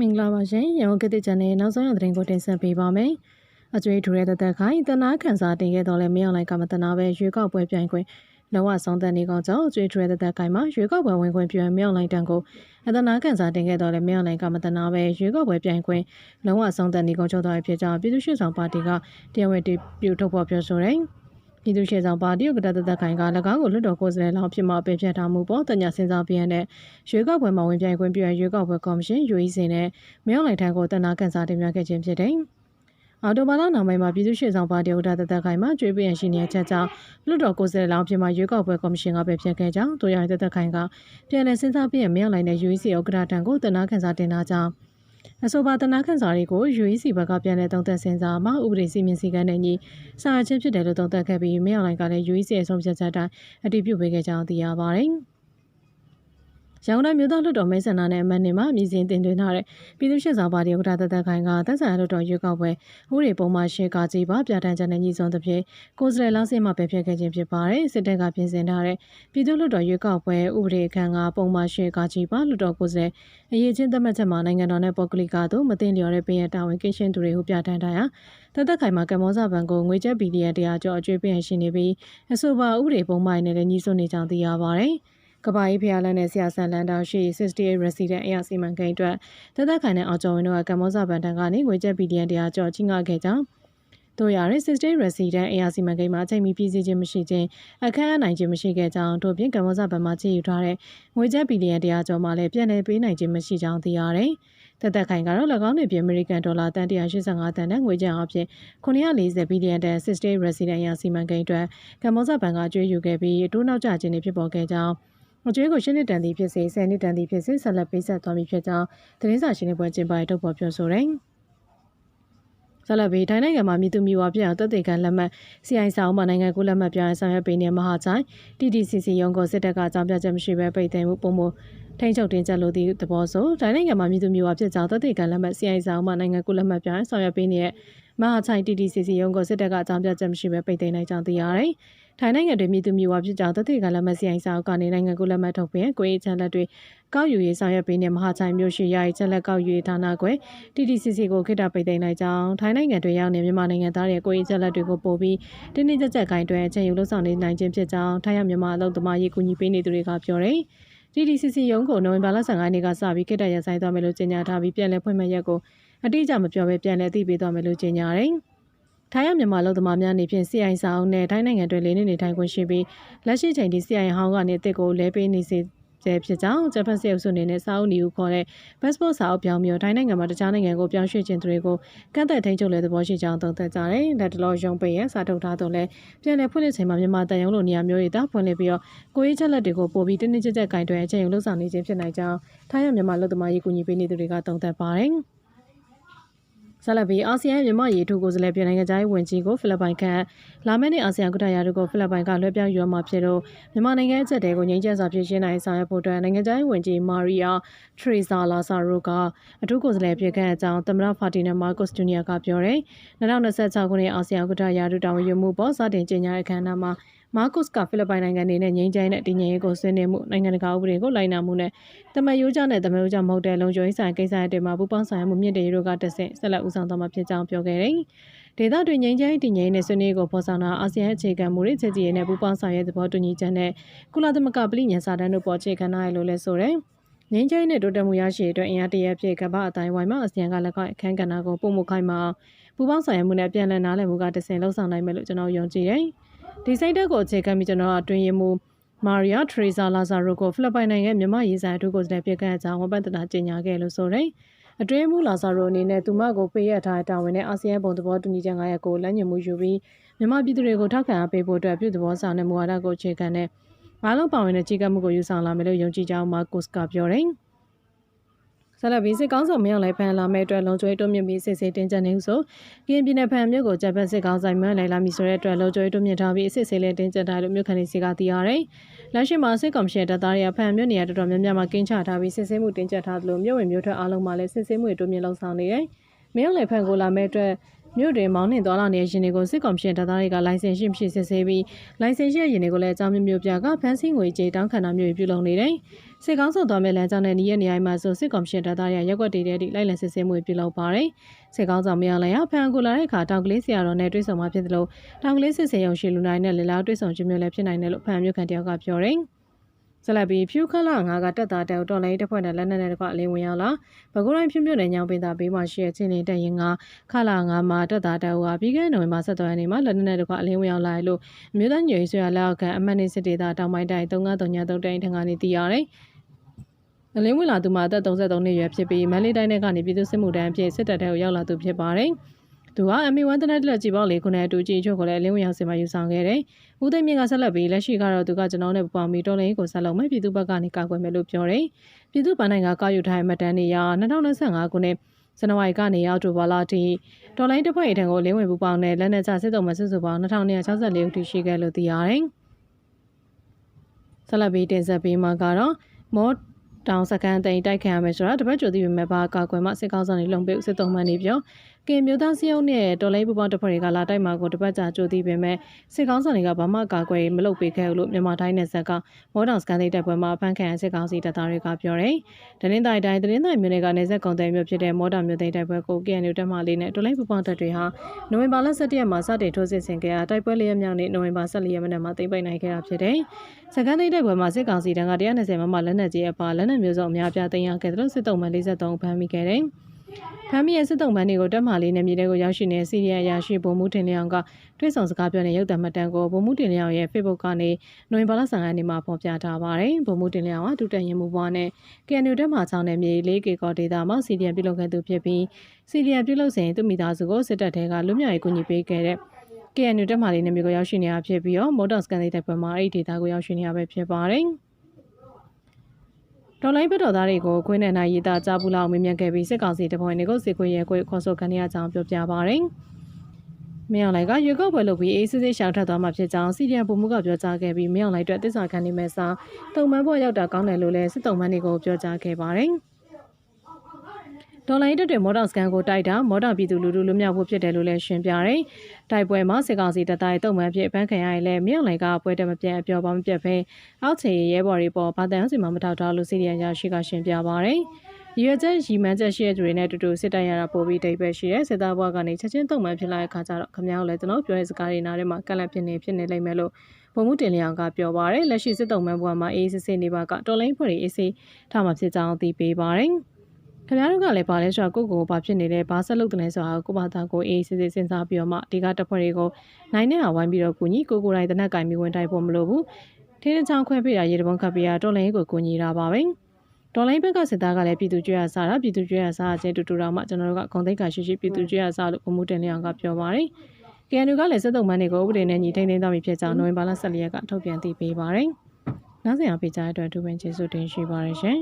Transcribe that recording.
မင်္ဂလာပါရှင်ရန်ကုန်ကတိချန်နယ်နောက်ဆုံးရသတင်းကိုတင်ဆက်ပေးပါမယ်အကျွေးထူတဲ့တသက်ခိုင်တနာခန်းစားတင်ခဲ့တော့လဲမရောက်လိုက်ကမတနာပဲရွေးကောက်ပွဲပြိုင်ခွင့်လောကဆုံးသက်နေကောင်ကြောင့်အကျွေးထူတဲ့တသက်ခိုင်မှာရွေးကောက်ပွဲဝင်ခွင့်ပြန်မြောက်လိုက်တန်ကိုအတနာခန်းစားတင်ခဲ့တော့လဲမရောက်လိုက်ကမတနာပဲရွေးကောက်ပွဲပြိုင်ခွင့်လောကဆုံးသက်နေကောင်ချုပ်တော်ဖြစ်ကြောင်းပြည်သူ့ရှေ့ဆောင်ပါတီကတရားဝင်တီပြုထုတ်ဖော်ပြောဆိုတယ် ပြည်သူ့ရှေ့ဆောင်ပါတီဥက္ကဋ္ဌသက်သက်ခိုင်က၎င်းကိုလွှတ်တော်ကိုယ်စားလှယ်လောင်းဖြစ်မှပယ်ဖျက်ထားမှုပေါ်တညာစင်စားပြရတဲ့ရွေးကောက်ပွဲမှာဝင်ပြိုင်ခွင့်ပြုရရွေးကောက်ပွဲကော်မရှင် UEC နဲ့မြောက်လိုက်ထံကိုတနာကန်စားတင်ပြခဲ့ခြင်းဖြစ်တယ်။အော်တိုဘာလနောက်ပိုင်းမှာပြည်သူ့ရှေ့ဆောင်ပါတီဥက္ကဋ္ဌသက်သက်ခိုင်မှကျွေးပြရင်ရှိနေတဲ့ချက်ကြောင့်လွှတ်တော်ကိုယ်စားလှယ်လောင်းဖြစ်မှရွေးကောက်ပွဲကော်မရှင်ကပယ်ဖျက်ခဲ့ကြောင်းတို့ရသက်သက်ခိုင်ကပြန်လည်စင်စားပြရမြောက်လိုက်တဲ့ UEC ဥက္ကဋ္ဌထံကိုတနာကန်စားတင်ထားကြောင်း အဆိုပါတနာခန့်စာတွေကို UEC ဘက်ကပြန်လည်တုံ့သက်စင်စာမှာဥပဒေစီမင်းစည်းကမ်းနဲ့ညီစာချင်းဖြစ်တယ်လို့တုံ့သက်ခဲ့ပြီးမြောက်လိုင်းကလည်း UEC ရဲ့ဆုံးဖြတ်ချက်တိုင်းအတည်ပြုပေးခဲ့ကြောင်းသိရပါတယ်။ ရန်ကုန်တိုင်းမြို့သားလွှတ်တော်မဲဆန္ဒနဲ့အမတ်နေမှာမြည်စင်တင်သွင်းထားတဲ့ပြည်သူ့ရှေ့ဆောင်ပါတီဥက္ကဋ္ဌတသက်ခိုင်ကသက်ဆိုင်ရာလွှတ်တော်ရွေးကောက်ပွဲဥပဒေပုံမှန်ရှေ့ကကြီးပါပြဋ္ဌာန်းချက်နဲ့ညီဆုံးသဖြင့်ကိုယ်စားလှယ်လောင်းစင်မှာပဲဖြစ်ခဲ့ခြင်းဖြစ်ပါတယ်စစ်တပ်ကပြင်ဆင်ထားတဲ့ပြည်သူ့လွှတ်တော်ရွေးကောက်ပွဲဥပဒေအခန်းကပုံမှန်ရှေ့ကကြီးပါလွှတ်တော်ကိုယ်စားလှယ်အရေးချင်းသတ်မှတ်ချက်မှာနိုင်ငံတော်နဲ့ပုဂ္ဂလိကတို့မသိလျော်တဲ့ပြည်ရတာဝန်ကိရှင်သူတွေကိုပြဋ္ဌာန်းထားရာတသက်ခိုင်မှာကမ္ဘောဇဘဏ်ကိုငွေကျပ်ဘီလီယံ100ကျော်အကျွေးပေးရရှိနေပြီးအဆိုပါဥပဒေပုံမှန်နဲ့လည်းညီစွနေကြောင်းသိရပါတယ်။ ကဘာကြီးဖျားလန်းနဲ့ဆရာဆန်လန်တောင်ရှိ68 resident အရာစီမံကိန်းအတွက်တသက်ခိုင်နဲ့အောင်ကျော်ဝင်းတို့ကကမ္ဘောဇဘန်တန်ကနေငွေကျပ်ဘီလီယံ100ကျော်ချင်းငှခဲ့ကြောင်းတို့ရတဲ့68 resident အရာစီမံကိန်းမှာအချိန်မီပြည်စည်းခြင်းမရှိခြင်းအခမ်းအနိုင်ခြင်းမရှိခဲ့ကြောင်းတို့ပြင်ကမ္ဘောဇဘန်မှာချေယူထားတဲ့ငွေကျပ်ဘီလီယံ100ကျော်မှလည်းပြန်လည်ပေးနိုင်ခြင်းမရှိကြောင်းသိရတယ်။တသက်ခိုင်ကတော့၎င်းတွေပြင်အမေရိကန်ဒေါ်လာတန်185တန်နဲ့ငွေကျပ်အဖြစ်940ဘီလီယံတန်68 resident အရာစီမံကိန်းအတွက်ကမ္ဘောဇဘန်ကကျွေးယူခဲ့ပြီးအတိုးနောက်ကျခြင်းတွေဖြစ်ပေါ်ခဲ့ကြောင်း အကျွေးကိုရှင်းနှစ်တန်သည်ဖြစ်စေဆယ်နှစ်တန်သည်ဖြစ်စေဆက်လက်ပေးဆက်သွားမည်ဖြစ်ကြောင်းသတင်းစာရှင်းလင်းပွဲကျင်းပထုတ်ဖော်ပြောဆိုတယ်။ဆက်လက်ပြီးထိုင်းနိုင်ငံမှာမြတူမီဝါပြအောင်တက်တေကန်လက်မှတ် CI စာအုပ်မှာနိုင်ငံကူးလက်မှတ်ပြရန်ဆောင်ရွက်ပေးနေမဟာချိုင် TTCC ရုံးကိုစစ်တပ်ကအကြောင်းပြချက်မရှိဘဲပိတ်သိမ်းမှုပုံမထိန်းချုပ်တင်ချက်လို့ဒီသဘောဆိုတိုင်းနိုင်ငံမှာမြတူမျိုးဝါဖြစ်ကြောင်းတသိကလက်မှတ် CI စာအုပ်မှနိုင်ငံကူလက်မှတ်ပြဆောင်ရွက်ပေးနေတဲ့မဟာချိုင် TTCC ရုံးကိုစစ်တပ်ကအကြောင်းပြချက်မရှိဘဲပိတ်သိမ်းနိုင်ကြောင်းသိရတယ်။ ထိုင်းနိုင်ငံတွင်မြတူမျိုးဝါဖြစ်ကြောင်းတသိကလက်မှတ် CI စာအုပ်ကနေနိုင်ငံကူလက်မှတ်ထုတ်ပြန်ကိုရေးချန်လက်တွေကောက်ယူရေးဆောင်ရွက်ပေးနေမဟာချိုင်မြို့ရှိရာရေးချက်လက်ကောက်ယူရေးဌာနကွယ် TTCC ကိုခိတ္တပိတ်သိမ်းလိုက်ကြောင်းထိုင်းနိုင်ငံတွင်ရောက်နေမြန်မာနိုင်ငံသားတွေကိုရေးချက်လက်တွေကိုပို့ပြီးတင်းတင်းကြပ်ကြပ်ဂိုင်းတွင်အချိန်ယူလှုပ်ဆောင်နေနိုင်ခြင်းဖြစ်ကြောင်းထိုင်းရမြန်မာအလုပ်သမားရေးကူညီပေးနေသူတွေကပြောတယ်။ TDCC ရုံးကိုနိုဝင်ဘာလ15ရက်နေ့ကစပြီးကိတ္တရဆိုင်သွားမယ်လို့ကြေညာထားပြီးပြန်လည်ဖွင့်မဲ့ရက်ကိုအတိအကျမပြောဘဲပြန်လည်သိပေးသွားမယ်လို့ကြေညာတယ်။ ထိုင်းရမြန်မာလူသမားများအနေဖြင့် CI စာအုပ်နဲ့ထိုင်းနိုင်ငံတွင်လေးနေနေထိုင်ခွင့်ရှိပြီးလက်ရှိချိန်ထိ CI ဟောင်းကနေအစ်စ်ကိုလဲပေးနေစေကျဲဖြစ်ကြောင်းဂျပန်စစ်အုပ်စုအနေနဲ့စာအုပ်နီဦးခေါ်တဲ့ passport စာအုပ်ပြောင်းပြီးထိုင်းနိုင်ငံမှာတခြားနိုင်ငံကိုပြောင်းရွှေ့ခြင်းတွေကိုကန့်သက်ထိန်းချုပ်လေသဘောရှိကြောင်းသုံးသပ်ကြတယ်။လက်တလောရုံးပိတ်ရစာထုတ်ထားတော့လဲပြန်လည်ဖွင့်လှစ်ချိန်မှာမြန်မာတန်ယုံလိုနေရာမျိုးတွေတာဖွင့်လှစ်ပြီးတော့ကိုရေးချက်လက်တွေကိုပို့ပြီးတင်းတင်းကြပ်ကြပ်ကင်တွယ်အချိန်ယူလှုပ်ဆောင်နေခြင်းဖြစ်နိုင်ကြောင်းထိုင်းရမြန်မာလူသမားရေးကူညီပေးနေသူတွေကသုံးသပ်ပါတယ်။ ဆလဘီအာဆီယံမြန်မာရေးထိုးကိုယ်စားလှယ်ပြည်နိုင်ငံသားဝင်ကြီးကိုဖိလစ်ပိုင်ကလာမယ့်နေ့အာဆီယံကုတရာတို့ကိုဖိလစ်ပိုင်ကလွှဲပြောင်းယူရမှာဖြစ်လို့မြန်မာနိုင်ငံအချက်တဲကိုငြိမ်းချမ်းစွာပြည်ရှင်းနိုင်ဆောင်ရွက်ဖို့အတွက်နိုင်ငံသားဝင်ကြီးမာရီယာထရီဇာလာဆာရိုကအထူးကိုယ်စားလှယ်ပြည်ခန့်အကြောင်းသမ္မတဖာတီနာမာကော့စ်ဂျူနီယာကပြောတယ်2026ခုနှစ်အာဆီယံကုတရာတို့တာဝန်ယူမှုပေါ်စတင်ကြေညာတဲ့အခမ်းအနားမှာ မာကုစ်ကဖိလစ်ပိုင်နိုင်ငံနေနဲ့ငြိမ်းချမ်းတဲ့တည်ငြိမ်ရေးကိုဆွေးနွေးမှုနိုင်ငံတကာဥပဒေကိုလိုက်နာမှုနဲ့တမန်ရိုးကြနဲ့တမန်ရိုးကြမဟုတ်တဲ့လုံခြုံရေးဆိုင်ကိစ္စတွေမှာပူးပေါင်းဆောင်ရွက်မှုမြင့်တင်ရေးတို့ကတဆင့်ဆက်လက်ဦးဆောင်သွားမှာဖြစ်ကြောင်းပြောခဲ့တယ်။ဒေသတွင်ငြိမ်းချမ်းရေးတည်ငြိမ်တဲ့ဆွေးနွေးကိုဖော်ဆောင်တာအာဆီယံအခြေခံမှုတွေချက်ကြီးနဲ့ပူးပေါင်းဆောင်ရွက်သဘောတူညီချက်နဲ့ကုလသမဂ္ဂပြည်ညံစာတမ်းတို့ပေါ်အခြေခံထားရလို့လဲဆိုတယ်။ငင်းချိုင်းနဲ့တိုးတက်မှုရရှိအတွက်အင်အားတရဖြစ်ကမ္ဘာအတိုင်းဝိုင်းမှာအာဆီယံကလည်းအခန်းကဏ္ဍကိုပုံမှုခိုင်းမှာပူပေါင်းဆောင်ရွက်မှုနဲ့ပြန်လည်နားလည်မှုကတဆင့်လှုံ့ဆော်နိုင်မယ်လို့ကျွန်တော်ယုံကြည်တယ်။ ဒီစိတ်ဓာတ်ကိုအခြေခံပြီးကျွန်တော်အတွင်းရမှုမာရီယာထရီဇာလာဇာရိုကိုဖိလစ်ပိုင်နိုင်ငံမြန်မာရေးဆိုင်အထူးကိုယ်စားလှယ်ပြကန့်အကြောင်းဝန်ပတ်တနာကြေညာခဲ့လို့ဆိုတယ်။အတွင်းမှုလာဇာရိုအနေနဲ့သူမကိုပေးရထားတာဝန်နဲ့အာဆီယံဘုံသဘောတူညီချက်9ရပ်ကိုလက်ညှိုးမှုယူပြီးမြန်မာပြည်သူတွေကိုထောက်ခံအားပေးဖို့အတွက်ပြုသဘောဆောင်တဲ့မူဝါဒကိုအခြေခံတဲ့အားလုံးပါဝင်တဲ့ကြီးကပ်မှုကိုယူဆောင်လာမယ်လို့ယုံကြည်ကြောင်းမာကုစ်ကပြောတယ်။ ဆက်လက်ပြီးစစ်ကောင်းဆောင်မရောက်လိုက်ဖန်လာမဲ့အတွက်လုံကျွေးတွမြင့်ပြီးစစ်ဆေးတင်ကြနေဟုဆိုကရင်ပြည်နယ်ဖန်မြို့ကိုဂျပန်စစ်ကောင်းဆောင်မရောက်လာမည်ဆိုတဲ့အတွက်လုံကျွေးတွမြင့်ထားပြီးစစ်ဆေးလေးတင်ကြတာလို့မြို့ခံတွေစီကသိရတယ်။လက်ရှိမှာစစ်ကောင်ရှင်တပ်သားတွေကဖန်မြို့နေရာတော်တော်များများမှာကင်းချထားပြီးစစ်ဆေးမှုတင်ကြထားသလိုမြို့ဝင်မြို့ထွက်အားလုံးမှာလည်းစစ်ဆေးမှုတွေတွမြင့်လှုံ့ဆော်နေတယ်။မရောက်လိုက်ဖန်ကိုလာမဲ့အတွက် မြို့တွင်မောင်းနှင်သွားလာနေတဲ့ယာဉ်တွေကိုစစ်ကောင်ရှင်တပ်သားတွေကလိုင်စင်ရှိမရှိစစ်ဆေးပြီးလိုင်စင်ရှိတဲ့ယာဉ်တွေကိုလည်းအကြောင်းမျိုးမျိုးပြကဖမ်းဆီးငွေကြေးတောင်းခံတာမျိုးတွေပြုလုပ်နေတယ်။စစ်ကောင်ဆောင်သွားမဲ့လမ်းကြောင်းနဲ့နီးရဲ့နေရာမှာဆိုစစ်ကောင်ရှင်တပ်သားတွေကရက်ွက်တည်တဲ့အထိလိုက်လံစစ်ဆေးမှုတွေပြုလုပ်ပါတယ်။စစ်ကောင်ဆောင်မရလည်းဖမ်းကူလာတဲ့အခါတောင်ကလေးဆရာတော်နဲ့တွေ့ဆုံမှဖြစ်တယ်လို့တောင်ကလေးစစ်စေရုံရှိလူနိုင်နဲ့လေလာတွေ့ဆုံခြင်းမျိုးလည်းဖြစ်နိုင်တယ်လို့ဖမ်းမြို့ခံတယောက်ကပြောတယ်။ ဆလဘီဖြူခလာငါကတက်တာတဲတော်လိုင်းတစ်ဖွဲ့နဲ့လက်နက်နဲ့တကွအလင်းဝင်ရောက်လာဘကူတိုင်းဖြူမြို့နယ်ညောင်ပင်သာဘေးမှာရှိတဲ့ချင်းလင်းတက်ရင်ကခလာငါမှာတက်တာတဲဟိုပြီးခဲ့တဲ့နိုဝင်ဘာ17ရက်နေ့မှာလက်နက်နဲ့တကွအလင်းဝင်ရောက်လာလို့အမျိုးသားညွေဆွေရလက်အောက်ခံအမတ်နေစစ်ဒေသတောင်ပိုင်းတိုင်း3939တိုင်းထံကနေတည်ရတယ်အလင်းဝင်လာသူမှာအသက်33နှစ်ရွယ်ဖြစ်ပြီးမန္တလေးတိုင်းကနေပြည်သူ့စစ်မှုထမ်းအဖြစ်စစ်တပ်ထဲကိုရောက်လာသူဖြစ်ပါတယ်။ သူက MA1 တနက်လက်ကြည့်ပေါက်လေးခုနဲ့အတူကြည့်ချုပ်ကိုလည်းအလင်းဝင်ရောက်စင်မှာယူဆောင်ခဲ့တယ်။ဦးသိမ်းမြင့်ကဆက်လက်ပြီးလက်ရှိကတော့သူကကျွန်တော်နဲ့ပူပေါင်းပြီးတော်လိုင်းကိုဆက်လုပ်မယ်ပြည်သူ့ဘက်ကနေကာကွယ်မယ်လို့ပြောတယ်။ပြည်သူ့ဗန်နိုင်ကကာယူထားတဲ့မှတ်တမ်းတွေရ2025ခုနှစ်ဇန်နဝါရီကနေအောက်တိုဘာလအထိတော်လိုင်းတစ်ဖွဲ့အထံကိုလင်းဝင်ပူပေါင်းတဲ့လက်နက်ချစစ်တုံးမစစ်စုပေါင်း2264ဦးထိရှိခဲ့လို့သိရတယ်။ဆက်လက်ပြီးတင်ဆက်ပေးမှာကတော့မော့တောင်စကန်တိန်တိုက်ခံရမယ်ဆိုတာတပတ်ကြိုသိပေမဲ့ဘာကာကွယ်မှစစ်ကောင်းဆောင်တွေလုံပိတ်စစ်တုံးမှန်နေပြော ကင်မျိုးသားစရုံနဲ့တော်လိုင်းပူပေါင်းတပ်ဖွဲ့တွေကလာတိုက်မှာကိုတပတ်ကြာကြိုသိပေမဲ့စစ်ကောင်းဆောင်တွေကဘာမှကာကွယ်မလုပ်ပေးခဲ့ဘူးလို့မြန်မာတိုင်းနယ်ဆက်ကမော်တောင်စကန်တိန်တိုက်ပွဲမှာဖန်ခံစစ်ကောင်းစီတပ်သားတွေကပြောတယ်။တနင်္သာရီတိုင်းတနင်္သာရီမြို့နယ်ကနယ်ဆက်ကုံတယ်မြို့ဖြစ်တဲ့မော်တောင်မြို့သိမ်းတိုက်ပွဲကို KNU တပ်မှလေးနဲ့တော်လိုင်းပူပေါင်းတပ်တွေဟာနိုဝင်ဘာလ17ရက်မှာစတင်ထိုးစစ်ဆင်ခဲ့တာတိုက်ပွဲလေးရက်မြောက်နေ့နိုဝင်ဘာ14ရက်နေ့မှာသိမ်းပိုက်နိုင်ခဲ့တာဖြစ်တယ်။စကန်တိန်တိုက်ပွဲမှာစစ်ကောင်စီတန်းက120မမလက်နက်ကြီးအပါလက်နက်မျိုးစုံအများပြားသိမ်းရခဲ့တယ်လို့စစ်တုံးမှ43ဖမ်းမိခဲ့တယ်။ ဖမ်းမိရဲ့စစ်တုံးပန်းတွေကိုတက်မာလေးနဲ့မြေတဲကိုရောက်ရှိနေတဲ့စီရီယံရာရှိဗိုလ်မှူးတင်လျောင်ကတွဲဆောင်စကားပြောတဲ့ရုပ်သံမှတ်တမ်းကိုဗိုလ်မှူးတင်လျောင်ရဲ့ Facebook ကနေနိုဝင်ဘာလ15ရက်နေ့မှာဖော်ပြထားပါတယ်။ဗိုလ်မှူးတင်လျောင်ကဒုတက်ရင်မှုဘွားနဲ့ KNU တက်မှာချောင်းတဲ့မြေလေးကေကောဒေတာမှာစီရီယံပြုလုပ်ခဲ့သူဖြစ်ပြီးစီရီယံပြုလုပ်စဉ်သူမိသားစုကိုစစ်တပ်ထဲကလွတ်မြောက်ရေးကူညီပေးခဲ့တဲ့ KNU တက်မှာလေးနဲ့မြေကိုရောက်ရှိနေတာဖြစ်ပြီးတော့မော်တော်စကန်လေးတိုက်ပွဲမှာအဲ့ဒီဒေတာကိုရောက်ရှိနေတာပဲဖြစ်ပါတယ်။ တော်လိုင်းဘက်တော်သားတွေကိုခွင်းနဲ့နိုင်ရေးသားကြားဘူးလောက်မင်းမြတ်ခဲ့ပြီးစစ်ကောင်စီတပွင့်တွေကိုစစ်ခွေရဲခွေခေါ်ဆိုခံရကြောင်းပြောပြပါရယ်။မြောင်လိုက်ကရွေကောက်ပွဲလုပ်ပြီးအေးစစ်စစ်ရှောင်ထွက်သွားမှာဖြစ်ကြောင်းစီရီယံပုံမှုကပြောကြားခဲ့ပြီးမြောင်လိုက်အတွက်တစ္ဆာခံနေမဲ့စာတုံမန်းပေါ်ရောက်တာကောင်းတယ်လို့လည်းစစ်တုံမန်းတွေကိုပြောကြားခဲ့ပါရယ်။ ဒေါ်လာတက်တွေမော်တော်စကန်ကိုတိုက်တာမော်တော်ပြည်သူလူထုလွတ်မြောက်ဖို့ဖြစ်တယ်လို့လည်းရှင်းပြတယ်။တိုက်ပွဲမှာစစ်ကောင်စီတပ်သားရဲ့တုံ့ပန်ဖြစ်ပန်းခံရရင်လည်းမြောက်လိုက်ကပွဲတက်မပြတ်အပြောပါမပြတ်ပဲအောက်ခြေရဲဘော်တွေပေါ်ဘာတန်စီမမထောက်ထားလို့စီရီယံရရှိကရှင်းပြပါတယ်။ရွေချက်ရီမန်းချက်ရှိတဲ့သူတွေနဲ့တူတူစစ်တိုက်ရတာပို့ပြီးတိတ်ပဲရှိတဲ့စစ်သားဘွားကနေချက်ချင်းတုံ့ပန်ဖြစ်လာတဲ့အခါကျတော့ခမောက်လည်းကျွန်တော်ပြောတဲ့စကားတွေနားထဲမှာကန့်လန့်ဖြစ်နေဖြစ်နေလိမ့်မယ်လို့ဘုံမှုတင်လျောင်ကပြောပါရယ်လက်ရှိစစ်တုံးမှန်ဘွားမှာအေးစစ်စစ်နေပါကတော်လိုင်းဖွဲ့တွေအေးစစ်ထားမှဖြစ်ကြောင်းသိပေးပါရယ်။ ခင်ဗျားတို့ကလည်းပါလဲဆိုတော့ကိုကိုဘာဖြစ်နေလဲဘာဆက်လုပ်တယ်လဲဆိုတာကိုဘာသာကိုအေးစစ်စစ်စဉ်းစားပြီးတော့မှဒီကတပ်ဖွဲ့တွေကိုနိုင်နေအောင်ဝိုင်းပြီးတော့ကူညီကိုကိုတိုင်းတနက်ကင်ပြီးဝင်တိုက်ဖို့မလိုဘူးထင်းချောင်းခွဲပြရရေတပုံခပ်ပြရတော်လိုင်းကိုကူညီတာပါပဲဒေါ်လိုင်းဘက်ကစစ်သားကလည်းပြည်သူကျွေးရစားတာပြည်သူကျွေးရစားအချင်းတူတူတော့မှကျွန်တော်တို့ကဂုံသိက္ခာရှိရှိပြည်သူကျွေးရစားလို့ဘုံမှုတင်လျောင်ကပြောပါတယ် KNU ကလည်းစစ်တုံးမန်းတွေကိုဥပဒေနဲ့ညီထိန်းသိမ်းသွားပြီဖြစ်ကြောင်းနိုဝင်ဘာလ14ရက်ကထုတ်ပြန်သိပေးပါတယ်။နောက်ဆက်အောင်ပေးကြတဲ့အတွက်ဒူပင်ကျေးဇူးတင်ရှိပါတယ်ရှင်